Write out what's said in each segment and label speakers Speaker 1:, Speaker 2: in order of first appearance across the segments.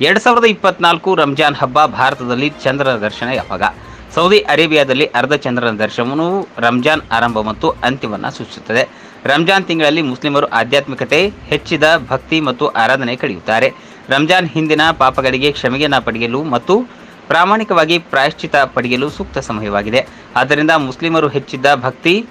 Speaker 1: ಎರಡು ಸಾವಿರದ ಇಪ್ಪತ್ನಾಲ್ಕು ರಂಜಾನ್ ಹಬ್ಬ ಭಾರತದಲ್ಲಿ ಚಂದ್ರನ ದರ್ಶನ ಯಾವಾಗ? ಸೌದಿ ಅರೇಬಿಯಾದಲ್ಲಿ ಅರ್ಧ ಚಂದ್ರನ ದರ್ಶನವು ರಂಜಾನ್ ಆರಂಭ ಮತ್ತು ಅಂತ್ಯವನ್ನು ಸೂಚಿಸುತ್ತದೆ. ರಂಜಾನ್ ತಿಂಗಳಲ್ಲಿ ಮುಸ್ಲಿಮರು ಆಧ್ಯಾತ್ಮಿಕತೆ, ಹೆಚ್ಚಿದ ಭಕ್ತಿ ಮತ್ತು ಆರಾಧನೆ ಕಳೆಯುತ್ತಾರೆ. ರಂಜಾನ್ ಹಿಂದಿನ ಪಾಪಗಳಿಗೆ ಕ್ಷಮೆಯನ್ನು ಪಡೆಯಲು ಮತ್ತು ಪ್ರಾಮಾಣಿಕವಾಗಿ ಪ್ರಾಯಶ್ಚಿತ ಪಡೆಯಲು ಸೂಕ್ತ ಸಮಯವಾಗಿದೆ. ಆದ್ದರಿಂದ ಮುಸ್ಲಿಮರು ಹೆಚ್ಚಿದ್ದ ಭಕ್ತಿ,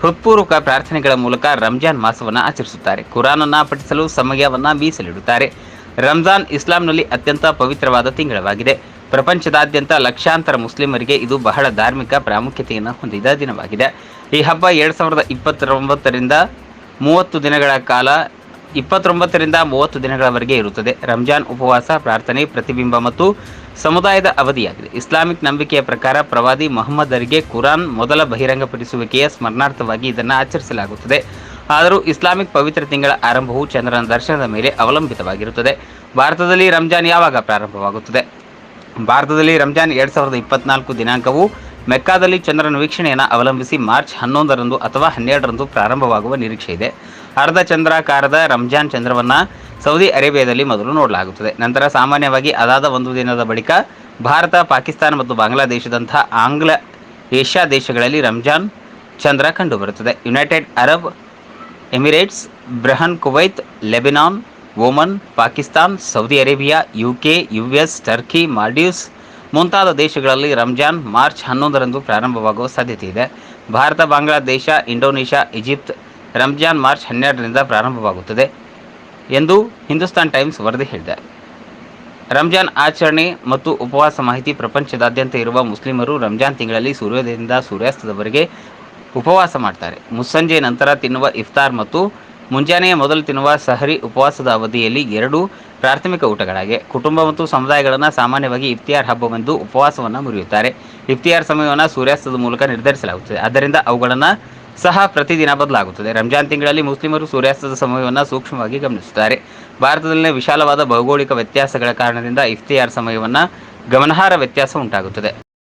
Speaker 1: ಹೃತ್ಪೂರ್ವಕ ಪ್ರಾರ್ಥನೆಗಳ ಮೂಲಕ ರಂಜಾನ್ ಮಾಸವನ್ನು ಆಚರಿಸುತ್ತಾರೆ. ಕುರಾನನ್ನು ಪಠಿಸಲು ಸಮಯವನ್ನು ಮೀಸಲಿಡುತ್ತಾರೆ. ರಂಜಾನ್ ಇಸ್ಲಾಂನಲ್ಲಿ ಅತ್ಯಂತ ಪವಿತ್ರವಾದ ತಿಂಗಳವಾಗಿದೆ. ಪ್ರಪಂಚದಾದ್ಯಂತ ಲಕ್ಷಾಂತರ ಮುಸ್ಲಿಮರಿಗೆ ಇದು ಬಹಳ ಧಾರ್ಮಿಕ ಪ್ರಾಮುಖ್ಯತೆಯನ್ನು ಹೊಂದಿದ ದಿನವಾಗಿದೆ. ಈ ಹಬ್ಬ ಎರಡು ಸಾವಿರದ ಇಪ್ಪತ್ತೊಂಬತ್ತರಿಂದ ಮೂವತ್ತು ದಿನಗಳ ಕಾಲ ಇಪ್ಪತ್ತೊಂಬತ್ತರಿಂದ ಮೂವತ್ತು ದಿನಗಳವರೆಗೆ ಇರುತ್ತದೆ. ರಂಜಾನ್ ಉಪವಾಸ, ಪ್ರಾರ್ಥನೆ, ಪ್ರತಿಬಿಂಬ ಮತ್ತು ಸಮುದಾಯದ ಅವಧಿಯಾಗಿದೆ. ಇಸ್ಲಾಮಿಕ್ ನಂಬಿಕೆಯ ಪ್ರಕಾರ ಪ್ರವಾದಿ ಮೊಹಮ್ಮದರಿಗೆ ಕುರಾನ್ ಮೊದಲ ಬಹಿರಂಗಪಡಿಸುವಿಕೆಯ ಸ್ಮರಣಾರ್ಥವಾಗಿ ಇದನ್ನು ಆಚರಿಸಲಾಗುತ್ತದೆ. ಆದರೂ ಇಸ್ಲಾಮಿಕ್ ಪವಿತ್ರ ತಿಂಗಳ ಆರಂಭವು ಚಂದ್ರನ ದರ್ಶನದ ಮೇಲೆ ಅವಲಂಬಿತವಾಗಿರುತ್ತದೆ. ಭಾರತದಲ್ಲಿ ರಂಜಾನ್ ಯಾವಾಗ ಪ್ರಾರಂಭವಾಗುತ್ತದೆ? ಭಾರತದಲ್ಲಿ ರಂಜಾನ್ ಎರಡು ಸಾವಿರದ ಇಪ್ಪತ್ನಾಲ್ಕು ದಿನಾಂಕವು ಮೆಕ್ಕಾದಲ್ಲಿ ಚಂದ್ರನ ವೀಕ್ಷಣೆಯನ್ನು ಅವಲಂಬಿಸಿ ಮಾರ್ಚ್ ಹನ್ನೊಂದರಂದು ಅಥವಾ ಹನ್ನೆರಡರಂದು ಪ್ರಾರಂಭವಾಗುವ ನಿರೀಕ್ಷೆ ಇದೆ. ಅರ್ಧ ಚಂದ್ರಾಕಾರದ ರಂಜಾನ್ ಚಂದ್ರವನ್ನು ಸೌದಿ ಅರೇಬಿಯಾದಲ್ಲಿ ಮೊದಲು ನೋಡಲಾಗುತ್ತದೆ. ನಂತರ ಸಾಮಾನ್ಯವಾಗಿ ಅದಾದ ಒಂದು ದಿನದ ಬಳಿಕ ಭಾರತ, ಪಾಕಿಸ್ತಾನ ಮತ್ತು ಬಾಂಗ್ಲಾದೇಶದಂತಹ ಆಂಗ್ಲ ಏಷ್ಯಾ ದೇಶಗಳಲ್ಲಿ ರಂಜಾನ್ ಚಂದ್ರ ಕಂಡುಬರುತ್ತದೆ. United Arab Emirates, Bahrain Kuwait, Lebanon Oman Pakistan, Saudi Arabia, UK, US, Turkey, Maldives ಮುಂತಾದ ದೇಶಗಳಲ್ಲಿ ರಂಜಾನ್ ಮಾರ್ಚ್ ಹನ್ನೊಂದರಂದು ಪ್ರಾರಂಭವಾಗುವ ಸಾಧ್ಯತೆ ಇದೆ. Bharat, Bangladesh, Indonesia, Egypt Ramzan March ಹನ್ನೆರಡರಿಂದ ಪ್ರಾರಂಭವಾಗುತ್ತದೆ ಎಂದು ಹಿಂದೂಸ್ತಾನ್ ಟೈಮ್ಸ್ ವರದಿ ಹೇಳಿದೆ. ರಂಜಾನ್ ಆಚರಣೆ ಮತ್ತು ಉಪವಾಸ ಮಾಹಿತಿ ಪ್ರಪಂಚದಾದ್ಯಂತ ಇರುವ ಮುಸ್ಲಿಮರು ರಂಜಾನ್ ತಿಂಗಳಲ್ಲಿ ಸೂರ್ಯೋದಯದಿಂದ ಸೂರ್ಯಾಸ್ತದವರೆಗೆ ಉಪವಾಸ ಮಾಡ್ತಾರೆ. ಮುಸ್ಸಂಜೆ ನಂತರ ತಿನ್ನುವ ಇಫ್ತಾರ್ ಮತ್ತು ಮುಂಜಾನೆಯ ಮೊದಲು ತಿನ್ನುವ ಸಹರಿ ಉಪವಾಸದ ಅವಧಿಯಲ್ಲಿ ಎರಡು ಪ್ರಾಥಮಿಕ ಊಟಗಳಾಗಿವೆ. ಕುಟುಂಬ ಮತ್ತು ಸಮುದಾಯಗಳನ್ನು ಸಾಮಾನ್ಯವಾಗಿ ಇಫ್ತಿಯಾರ್ ಹಬ್ಬವೆಂದು ಉಪವಾಸವನ್ನು ಮುರಿಯುತ್ತಾರೆ. ಇಫ್ತಿಯಾರ್ ಸಮಯವನ್ನು ಸೂರ್ಯಾಸ್ತದ ಮೂಲಕ ನಿರ್ಧರಿಸಲಾಗುತ್ತದೆ. ಆದ್ದರಿಂದ ಅವುಗಳನ್ನು ಸಹ ಪ್ರತಿದಿನ ಬದಲಾಗುತ್ತದೆ. ರಂಜಾನ್ ತಿಂಗಳಲ್ಲಿ ಮುಸ್ಲಿಮರು ಸೂರ್ಯಾಸ್ತದ ಸಮಯವನ್ನು ಸೂಕ್ಷ್ಮವಾಗಿ ಗಮನಿಸುತ್ತಾರೆ. ಭಾರತದಲ್ಲಿನ ವಿಶಾಲವಾದ ಭೌಗೋಳಿಕ ವ್ಯತ್ಯಾಸಗಳ ಕಾರಣದಿಂದ ಇಫ್ತಿಯಾರ್ ಸಮಯವನ್ನು ಗಮನಾರ್ಹ ವ್ಯತ್ಯಾಸ ಉಂಟಾಗುತ್ತದೆ.